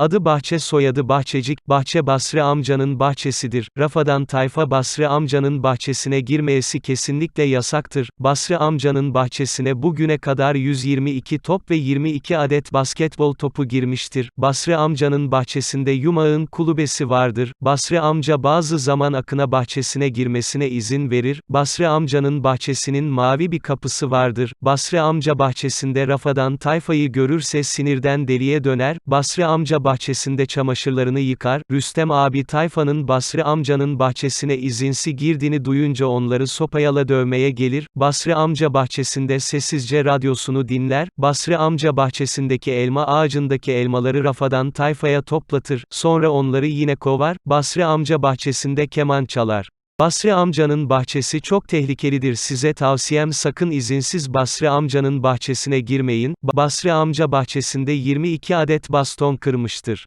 Adı Bahçe soyadı Bahçecik, bahçe Basri amcanın bahçesidir. Rafadan tayfa Basri amcanın bahçesine girmeyesi kesinlikle yasaktır. Basri amcanın bahçesine bugüne kadar 122 top ve 22 adet basketbol topu girmiştir. Basri amcanın bahçesinde yumağın kulübesi vardır. Basri amca bazı zaman akına bahçesine girmesine izin verir. Basri amcanın bahçesinin mavi bir kapısı vardır. Basri amca bahçesinde Rafadan tayfayı görürse sinirden deliye döner. Basri amca bahçesinde çamaşırlarını yıkar. Rüstem abi tayfanın Basri amcanın bahçesine izinsi girdiğini duyunca onları sopayala dövmeye gelir. Basri amca bahçesinde sessizce radyosunu dinler. Basri amca bahçesindeki elma ağacındaki elmaları Rafadan tayfaya toplatır. Sonra onları yine kovar. Basri amca bahçesinde keman çalar. Basri amcanın bahçesi çok tehlikelidir size tavsiyem sakın izinsiz Basri amcanın bahçesine girmeyin. Basri amca bahçesinde 22 adet baston kırmıştır.